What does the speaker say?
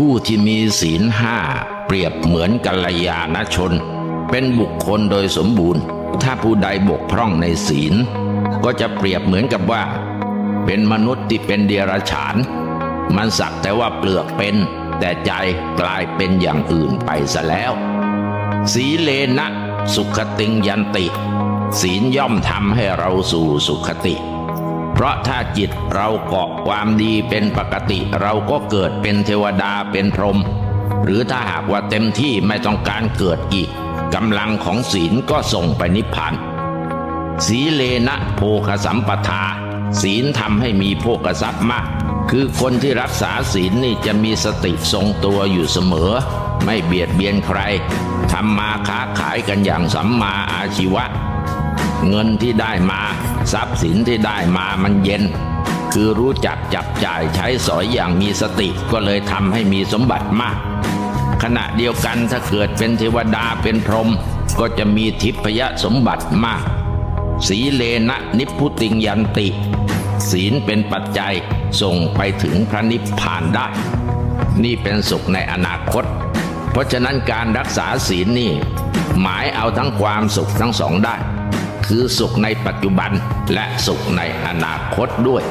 ผู้ที่มีศีลห้าเปรียบเหมือนกัลยาณชน เป็นบุคคลโดยสมบูรณ์ ถ้าผู้ใดบกพร่องในศีล ก็จะเปรียบเหมือนกับว่า เป็นมนุษย์ที่เป็นเดียรฉาน มันสักแต่ว่าเปลือกเป็น แต่ใจกลายเป็นอย่างอื่นไปซะแล้ว สีเลนะ สุขติงยันติ ศีลย่อมทำให้เราสู่สุขติ เพราะถ้าจิตเราเกาะความดีเป็นปกติเราก็เกิดเป็นเทวดาเป็นพรหมหรือถ้าหากว่าเต็มที่ไม่ต้องการเกิดอีกกำลังของศีลก็ส่งไปนิพพานสีเลนะโภคสัมปทา ศีลทำให้มีโภคทรัพย์มาก คือคนที่รักษาศีลนี่จะมีสติทรงตัวอยู่เสมอ ไม่เบียดเบียนใครทำมาค้าขายกันอย่างสัมมาอาชีวะ เงินที่ได้มา ทรัพย์สินที่ได้มามันเย็น คือรู้จักจับจ่ายใช้สอยอย่างมีสติก็เลยทำให้มีสมบัติมาก ขณะเดียวกันถ้าเกิดเป็นเทวดาเป็นพรหมก็จะมีทิพยสมบัติมาก สีเลนะนิพุติงยันติ ศีลเป็นปัจจัยส่งไปถึงพระนิพพานได้ นี่เป็นสุขในอนาคต เพราะฉะนั้นการรักษาศีลนี่ หมายเอาทั้งความสุขทั้งสองได้ คือสุขในปัจจุบันและสุขในอนาคตด้วย